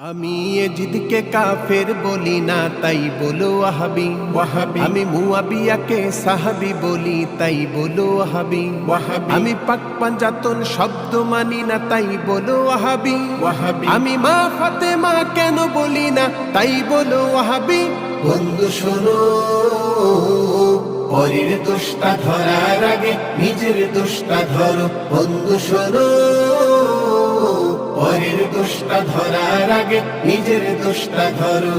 আমি এজিদকে কাফের বলি না তাই বলো ওয়াহাবি। ওয়াহাবি। আমি মুয়াবিয়াকে সাহাবি বলি তাই বলো ওয়াহাবি। ওয়াহাবি। আমি পাক পাঞ্জাতন শব্দ মানি না তাই বলো ওয়াহাবি। ওয়াহাবি। আমি মা ফাতেমা কেন বলি না তাই বলো ওয়াহাবি। বন্ধু শোনো পরের দোষটা ধরার আগে নিজের দোষটা ধরো। বন্ধু শোনো পরের দোষটা ধরার আগে নিজের দোষটা ধরো।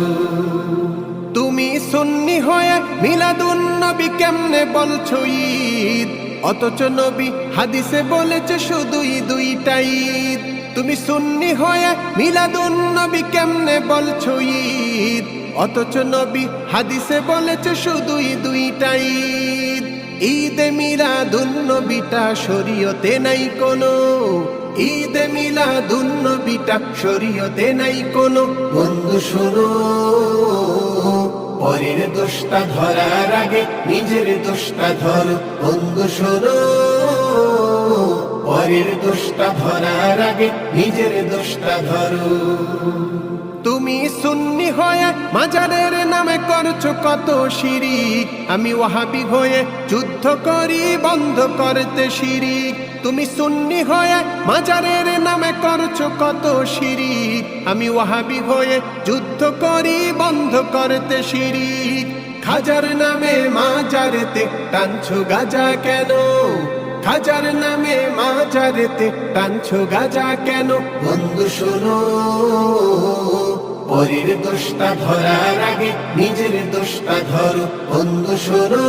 তুমি সুন্নি হয়ে মিলাদুন নবী কেমনে বলছো ঈদ? অথচ নবী হাদিসে বলেছে শুধুই দুইটাই ঈদ। তুমি সুন্নি হয়ে মিলাদুন নবী কেমনে বলছো ঈদ? অথচ নবী হাদিসে বলেছে শুধুই দুইটাই ঈদ। ঈদে মিলাদুন নবীটা শরীয়তে নাই কোনো ঈদে দুন্ন নবীটা শরীয়তে নাই কোনো বন্ধু শোনো পরের দোষটা ধরার আগে নিজের দোষটা ধর, বন্ধু শোনো পরের দোষটা ধরার আগে নিজের দোষটা ধরো। তুমি সুন্নি হয়ে মাজারের নামে করছ কত শিরিক আমি ওয়াহাবি হয়ে যুদ্ধ করি, বন্ধ করতে শিরিক তুমি সুন্নি হয়ে মাজারের নামে করছ কত শিরিক আমি ওয়াহাবি হয়ে যুদ্ধ করি, বন্ধ করতে শিরিক খাজার নামে মাজারেতে টানছো গাজা কেন? খাজার নামে মাজারেতে টানছো গাজা কেন? বন্ধু শোনো। পরের দোষটা ধরার আগে নিজের দোষটা ধরো। বন্ধু শোনো।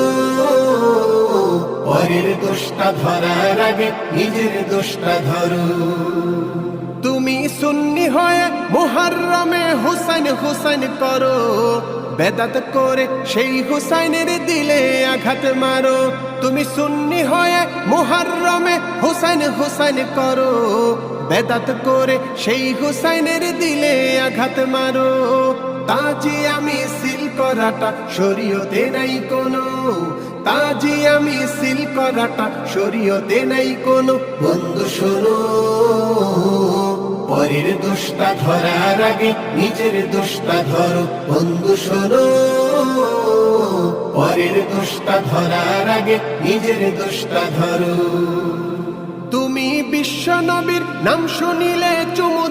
পরের দোষটা ধরার আগে নিজের দোষটা ধরো। তুমি সুন্নি হয়ে মুহাররমে হুসাইন হুসাইন করো। বেদাত করে সেই হুসাইনের দিলে আঘাত মারো। তুমি সুন্নি হয়ে মুহাররমে হুসাইন হুসাইন করো। বেদাত করে সেই হুসাইনের দিলে আঘাত মারো। তাজি আমি সিল করাটা শরীয়তে নাই কোনো। তাজি আমি সিল করাটা শরীয়তে নাই কোনো। বন্ধু শোনো, পরের দোষটা ধরার আগে নিজের দোষটা ধরো। বন্ধু শোনো, পরের দোষটা ধরার আগে নিজের দোষটা ধরো। তুমি বিশ্ব নবীর নাম শুনিলে চুমু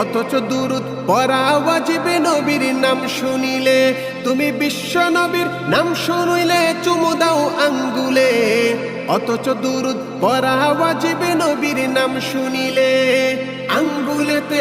অথচ দুরুদ পরা ওয়াজিবে নবীর নাম শুনিলে, তুমি বিশ্ব নবীর নাম শুনিলে, চুমু দাও আঙ্গুলে। অথচ দুরুদ পরা ওয়াজিবে নবীর নাম শুনিলে, আঙ্গুলেতে